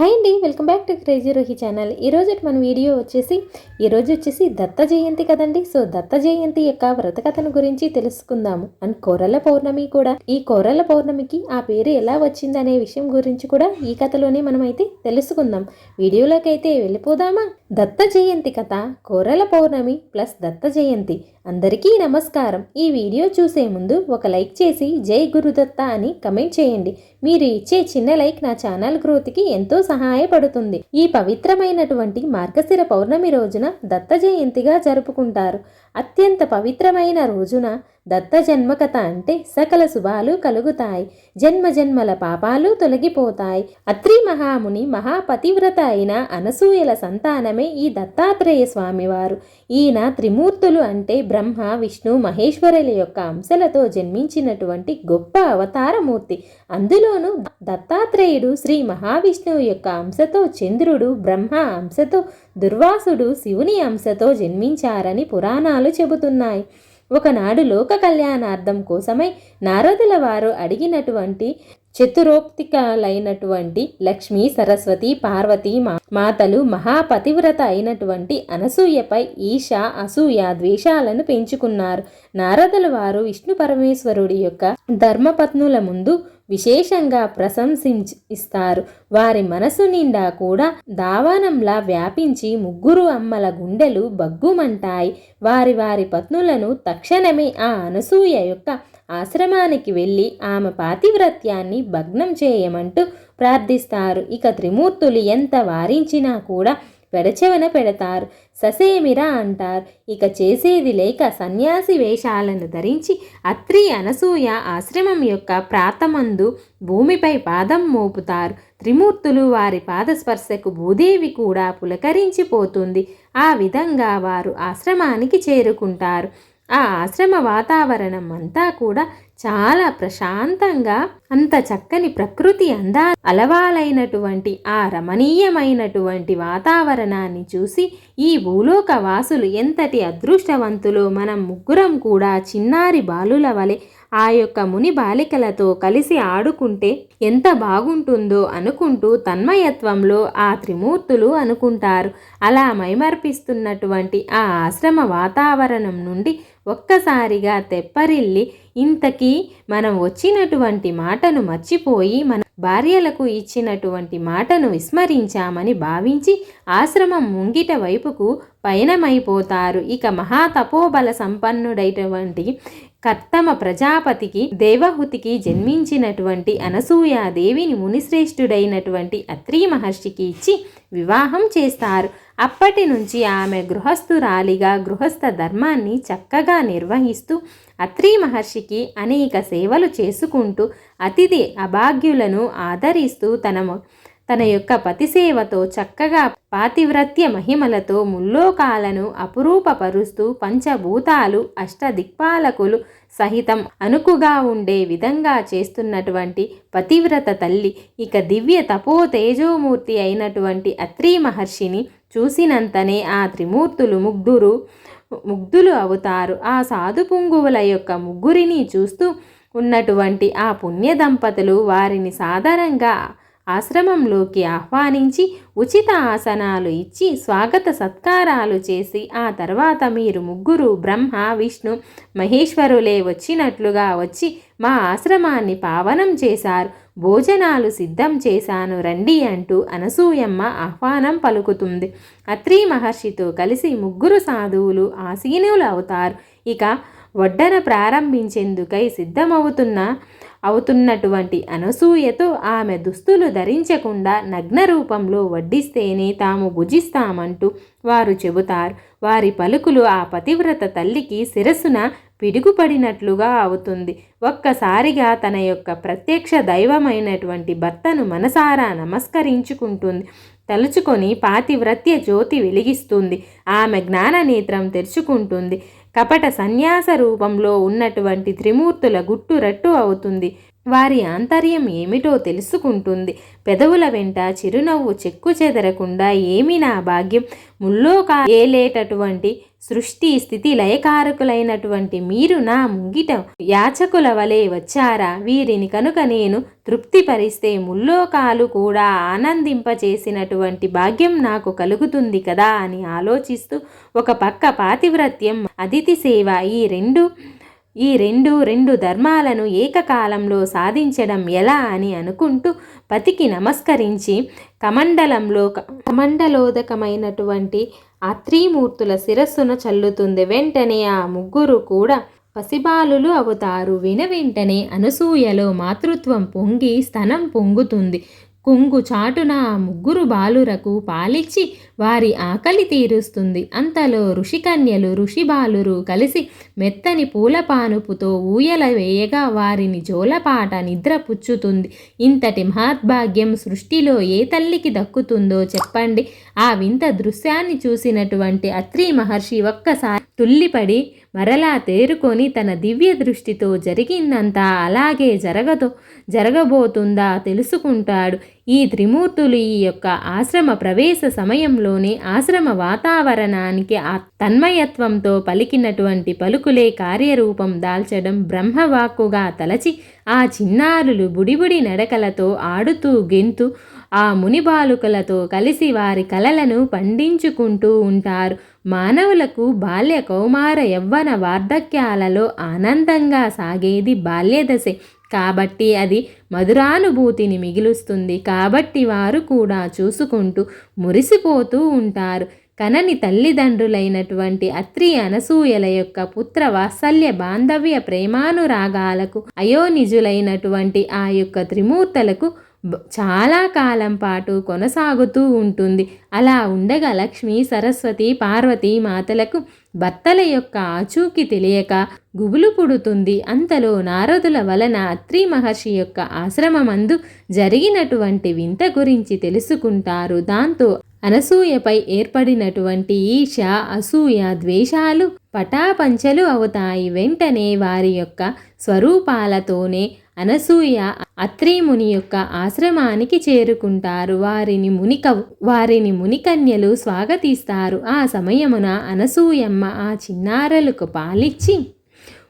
Hi అండి welcome back to crazy Rohi channel. ఈరోజు మన వీడియో వచ్చేసి ఈరోజు వచ్చేసి దత్త జయంతి కదండి. సో దత్త జయంతి యొక్క వ్రత కథను గురించి తెలుసుకుందాము. అండ్ కోరల పౌర్ణమి కూడా. ఈ కోరల పౌర్ణమికి ఆ పేరు ఎలా వచ్చింది అనే విషయం గురించి కూడా ఈ కథలోనే మనం అయితే తెలుసుకుందాం. వీడియోలోకి అయితే వెళ్ళిపోదామా? దత్త జయంతి కథ కోరల పౌర్ణమి ప్లస్ దత్త జయంతి. అందరికీ నమస్కారం. ఈ వీడియో చూసే ముందు ఒక లైక్ చేసి జై గురుదత్త అని కమెంట్ చేయండి. మీరు ఇచ్చే చిన్న లైక్ నా ఛానల్ గ్రోత్కి ఎంతో సహాయపడుతుంది. ఈ పవిత్రమైనటువంటి మార్గశిర పౌర్ణమి రోజున దత్త జయంతిగా జరుపుకుంటారు. అత్యంత పవిత్రమైన రోజున దత్త జన్మకథ అంటే సకల శుభాలు కలుగుతాయి. జన్మ జన్మల పాపాలు తొలగిపోతాయి. అత్రి మహాముని మహాపతివ్రత అయిన అనసూయల సంతానమే ఈ దత్తాత్రేయ స్వామివారు. ఈయన త్రిమూర్తులు అంటే బ్రహ్మ విష్ణు మహేశ్వరుల యొక్క అంశలతో జన్మించినటువంటి గొప్ప అవతారమూర్తి. అందులోనూ దత్తాత్రేయుడు శ్రీ మహావిష్ణువు యొక్క అంశతో చంద్రుడు బ్రహ్మ అంశతో దుర్వాసుడు శివుని అంశతో జన్మించారని పురాణాలు చెబుతున్నాయి. ఒకనాడు లోక కళ్యాణార్థం కోసమై నారదుల వారు అడిగినటువంటి చతురోక్తికలైనటువంటి లక్ష్మి సరస్వతి పార్వతి మాతలు మహాపతివ్రత అయినటువంటి అనసూయపై ఈశ అసూయ ద్వేషాలను పెంచుకున్నారు. నారదుల వారు విష్ణు పరమేశ్వరుడి యొక్క ధర్మపత్నుల ముందు విశేషంగా ప్రశంసించి ఇస్తారు. వారి మనసు నిండా కూడా దావానంలా వ్యాపించి ముగ్గురు అమ్మల గుండెలు బగ్గుమంటాయి వారి వారి పత్నులను తక్షణమే ఆ అనసూయ యొక్క ఆశ్రమానికి వెళ్ళి ఆమె పాతివ్రత్యాన్ని భగ్నం చేయమంటూ ప్రార్థిస్తారు. ఇక త్రిమూర్తులు ఎంత వారించినా కూడా పెడచెవన పెడతారు. ససేమిరా అంటారు. ఇక చేసేది లేక సన్యాసి వేషాలను ధరించి అత్రి అనసూయ ఆశ్రమం యొక్క ప్రాతమందు భూమిపై పాదం మోపుతారు. త్రిమూర్తులు వారి పాదస్పర్శకు భూదేవి కూడా పులకరించిపోతుంది. ఆ విధంగా వారు ఆశ్రమానికి చేరుకుంటారు. ఆ ఆశ్రమ వాతావరణం అంతా కూడా చాలా ప్రశాంతంగా అంత చక్కని ప్రకృతి అందా అలవాలైనటువంటి ఆ రమణీయమైనటువంటి వాతావరణాన్ని చూసి ఈ భూలోక వాసులు ఎంతటి అదృష్టవంతులో. మనం ముగ్గురం కూడా చిన్నారి బాలుల వలె ఆ యొక్క ముని బాలికలతో కలిసి ఆడుకుంటే ఎంత బాగుంటుందో అనుకుంటూ తన్మయత్వంలో ఆ త్రిమూర్తులు అనుకుంటారు. అలా మైమర్పిస్తున్నటువంటి ఆ ఆశ్రమ వాతావరణం నుండి ఒక్కసారిగా తెప్పరిల్లి ఇంతకీ మనం వచ్చినటువంటి మాటను మర్చిపోయి మన భార్యలకు ఇచ్చినటువంటి మాటను విస్మరించామని భావించి ఆశ్రమం ముంగిట వైపుకు పయనమైపోతారు. ఇక మహాతపోబల సంపన్నుడైనటువంటి కర్తమ ప్రజాపతికి దేవహుతికి జన్మించినటువంటి అనసూయాదేవిని మునిశ్రేష్ఠుడైనటువంటి అత్రి మహర్షికి ఇచ్చి వివాహం చేస్తారు. అప్పటి నుంచి ఆమె గృహస్థురాలిగా గృహస్థ ధర్మాన్ని చక్కగా నిర్వహిస్తూ అత్రి మహర్షికి అనేక సేవలు చేసుకుంటూ అతిథి అభాగ్యులను ఆదరిస్తూ తన తన యొక్క పతిసేవతో చక్కగా పాతివ్రత్య మహిమలతో ముల్లోకాలను అపురూపపరుస్తూ పంచభూతాలు అష్టదిక్పాలకులు సహితం అనుకుగా ఉండే విధంగా చేస్తున్నటువంటి పతివ్రత తల్లి. ఇక దివ్య తపో తేజోమూర్తి అయినటువంటి అత్రి మహర్షిని చూసినంతనే ఆ త్రిమూర్తులు ముగ్ధురు ముగ్ధులు అవుతారు. ఆ సాధు పుంగువుల యొక్క ముగ్గురిని చూస్తూ ఉన్నటువంటి ఆ పుణ్య దంపతులు వారిని సాధారణంగా ఆశ్రమంలోకి ఆహ్వానించి ఉచిత ఆసనాలు ఇచ్చి స్వాగత సత్కారాలు చేసి ఆ తర్వాత మీరు ముగ్గురు బ్రహ్మ విష్ణు మహేశ్వరులే వచ్చినట్లుగా వచ్చి మా ఆశ్రమాన్ని పావనం చేశారు. భోజనాలు సిద్ధం చేశాను రండి అంటూ అనసూయమ్మ ఆహ్వానం పలుకుతుంది. అత్రి మహర్షితో కలిసి ముగ్గురు సాధువులు ఆసీనులు అవుతారు. ఇక వడ్డన ప్రారంభించేందుకై సిద్ధమవుతున్న అవుతున్నటువంటి అనసూయతో ఆమె దుస్తులు ధరించకుండా నగ్న రూపంలో వడ్డిస్తేనే తాము భుజిస్తామంటూ వారు చెబుతారు. వారి పలుకులు ఆ పతివ్రత తల్లికి శిరస్సున పిడుగుపడినట్లుగా అవుతుంది. ఒక్కసారిగా తన యొక్క ప్రత్యక్ష దైవమైనటువంటి భర్తను మనసారా నమస్కరించుకుంటుంది. తలుచుకొని పాతివ్రత్య జ్యోతి వెలిగిస్తుంది. ఆమె జ్ఞాన నేత్రం తెరుచుకుంటుంది. కపట సన్యాస రూపంలో ఉన్నటువంటి త్రిమూర్తుల గుట్టు రట్టు అవుతుంది. వారి ఆంతర్యం ఏమిటో తెలుసుకుంటుంది. పెదవుల వెంట చిరునవ్వు చెక్కు చెదరకుండా ఏమి నా భాగ్యం? ముల్లోక ఏలేటటువంటి సృష్టి స్థితి లయకారకులైనటువంటి మీరు నా ముంగిట యాచకుల వలె వచ్చారా? వీరిని కనుక నేను తృప్తిపరిస్తే ముల్లోకాలు కూడా ఆనందింపచేసినటువంటి భాగ్యం నాకు కలుగుతుంది కదా అని ఆలోచిస్తూ ఒక పక్క పాతివ్రత్యం అతిథి సేవ ఈ రెండు ఈ రెండు రెండు ధర్మాలను ఏకకాలంలో సాధించడం ఎలా అని అనుకుంటూ పతికి నమస్కరించి కమండలంలో కమండలోదకమైనటువంటి ఆ త్రిమూర్తుల శిరస్సును చల్లుతుంది వెంటనే ఆ ముగ్గురు కూడా పసిబాలులు అవుతారు. విన వెంటనే అనసూయలో మాతృత్వం పొంగి స్తనం పొంగుతుంది. కుంగు చాటున ముగ్గురు బాలురకు పాలిచ్చి వారి ఆకలి తీరుస్తుంది. అంతలో ఋషికన్యలు ఋషి బాలురు కలిసి మెత్తని పూలపానుపుతో ఊయల వేయగా వారిని జోలపాట నిద్ర పుచ్చుతుంది. ఇంతటి మహద్భాగ్యం సృష్టిలో ఏ తల్లికి దక్కుతుందో చెప్పండి. ఆ వింత దృశ్యాన్ని చూసినటువంటి అత్రి మహర్షి ఒక్కసారి తుల్లిపడి మరలా తేరుకొని తన దివ్య దృష్టితో జరిగిందంతా అలాగే జరగదు జరగబోతుందా తెలుసుకుంటాడు. ఈ త్రిమూర్తులు ఈ యొక్క ఆశ్రమ ప్రవేశ సమయంలోనే ఆశ్రమ వాతావరణానికి ఆ తన్మయత్వంతో పలికినటువంటి పలుకులే కార్యరూపం దాల్చడం బ్రహ్మవాక్కుగా తలచి ఆ చిన్నారులు బుడిబుడి నడకలతో ఆడుతూ గెంతు ఆ ముని బాలుకలతో కలిసి వారి కలలను పండించుకుంటూ ఉంటారు. మానవులకు బాల్య కౌమార యవ్వన వార్ధక్యాలలో ఆనందంగా సాగేది బాల్యదశే. కాబట్టి అది మధురానుభూతిని మిగులుస్తుంది. కాబట్టి వారు కూడా చూసుకుంటూ మురిసిపోతూ ఉంటారు. కనని తల్లిదండ్రులైనటువంటి అత్రి అనసూయల యొక్క పుత్ర వాత్సల్య బాంధవ్య ప్రేమానురాగాలకు అయోనిజులైనటువంటి ఆ యొక్క త్రిమూర్తలకు చాలా కాలం పాటు కొనసాగుతూ ఉంటుంది. అలా ఉండగా లక్ష్మి సరస్వతి పార్వతి మాతలకు భర్తల యొక్క ఆచూకి తెలియక గుబులు పుడుతుంది. అంతలో నారదుల వలన అత్రి మహర్షి యొక్క ఆశ్రమమందు జరిగినటువంటి వింత గురించి తెలుసుకుంటారు. దాంతో అనసూయపై ఏర్పడినటువంటి ఈశ అసూయ ద్వేషాలు పటాపంచలు అవుతాయి. వెంటనే వారి యొక్క స్వరూపాలతోనే అనసూయ అత్రిముని యొక్క ఆశ్రమానికి చేరుకుంటారు. వారిని మునిక వారిని మునికన్యలు స్వాగతిస్తారు. ఆ సమయమున అనసూయమ్మ ఆ చిన్నారలకు పాలిచ్చి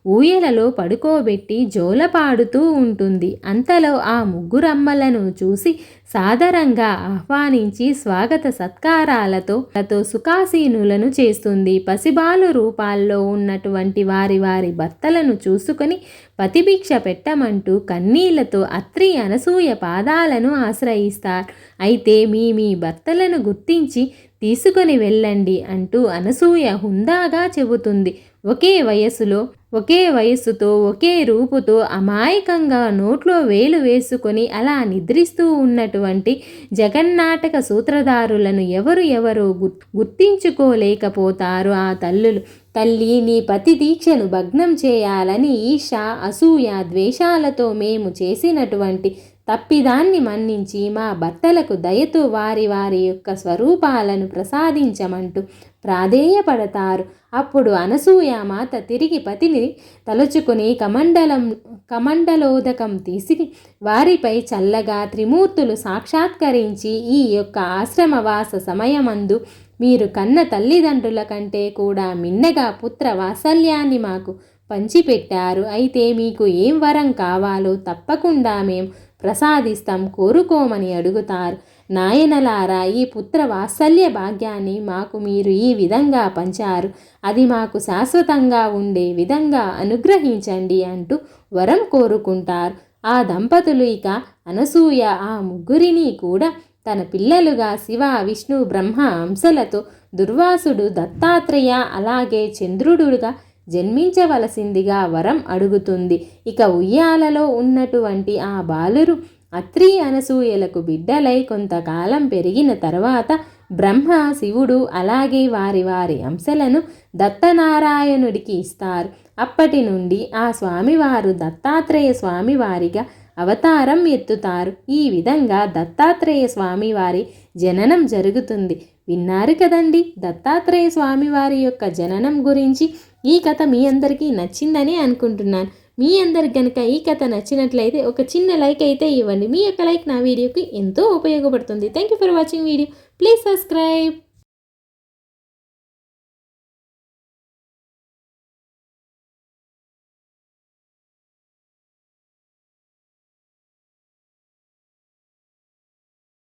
ఊయలలో పడుకోబెట్టి జోలపాడుతూ ఉంటుంది. అంతలో ఆ ముగ్గురమ్మలను చూసి సాదరంగా ఆహ్వానించి స్వాగత సత్కారాలతో లతో సుఖాసీనులను చేస్తుంది. పసిబాలు రూపాల్లో ఉన్నటువంటి వారి వారి భర్తలను చూసుకొని పతిభిక్ష పెట్టమంటూ కన్నీళ్ళతో అత్రి అనసూయ పాదాలను ఆశ్రయిస్తారు. అయితే మీ మీ భర్తలను గుర్తించి తీసుకొని వెళ్ళండి అంటూ అనసూయ హుందాగా చెబుతుంది. ఒకే వయసులో ఒకే వయస్సుతో ఒకే రూపుతో అమాయకంగా నోట్లో వేలు వేసుకొని అలా నిద్రిస్తూ ఉన్నటువంటి జగన్నాటక సూత్రధారులను ఎవరు ఎవరు గుర్తించుకోలేకపోతారు ఆ తల్లులు. తల్లి నీ పతి దీక్షను భగ్నం చేయాలని ఈష అసూయ ద్వేషాలతో మేము చేసినటువంటి తప్పిదాన్ని మన్నించి మా భర్తలకు దయతో వారి వారి యొక్క స్వరూపాలను ప్రసాదించమంటూ ప్రాధేయపడతారు. అప్పుడు అనసూయ మాత తిరిగి పతిని తలుచుకుని కమండలం కమండలోదకం తీసి వారిపై చల్లగా త్రిమూర్తులు సాక్షాత్కరించి ఈ యొక్క ఆశ్రమవాస సమయమందు మీరు కన్న తల్లిదండ్రుల కంటే కూడా మిన్నగా పుత్ర వాత్సల్యాన్ని మాకు పంచిపెట్టారు. అయితే మీకు ఏం వరం కావాలో తప్పకుండా మేం ప్రసాదిస్తాం కోరుకోమని అడుగుతారు. నాయనలారా ఈ పుత్ర వాత్సల్య భాగ్యాన్ని మాకు మీరు ఈ విధంగా పంచారు. అది మాకు శాశ్వతంగా ఉండే విధంగా అనుగ్రహించండి అంటూ వరం కోరుకుంటారు. ఆ దంపతులు ఇక అనసూయ ఆ ముగ్గురిని కూడా తన పిల్లలుగా శివ విష్ణు బ్రహ్మ అంశలతో దుర్వాసుడు దత్తాత్రేయ అలాగే చంద్రుడుగా జన్మించవలసిందిగా వరం అడుగుతుంది. ఇక ఉయ్యాలలో ఉన్నటువంటి ఆ బాలురు అత్రి అనసూయలకు బిడ్డలై కొంతకాలం పెరిగిన తర్వాత బ్రహ్మ శివుడు అలాగే వారి వారి అంశలను దత్తనారాయణుడికి ఇస్తారు. అప్పటి నుండి ఆ స్వామివారు దత్తాత్రేయ స్వామివారిగా అవతారం ఎత్తుతారు. ఈ విధంగా దత్తాత్రేయ స్వామివారి జననం జరుగుతుంది. విన్నారు కదండి? దత్తాత్రేయ స్వామివారి యొక్క జననం గురించి ఈ కథ మీ అందరికీ నచ్చిందని అనుకుంటున్నాను. మీ అందరికి కనుక ఈ కథ నచ్చినట్లయితే ఒక చిన్న లైక్ అయితే ఇవ్వండి. మీ యొక్క లైక్ నా వీడియోకి ఎంతో ఉపయోగపడుతుంది. Thank you for watching video. Please subscribe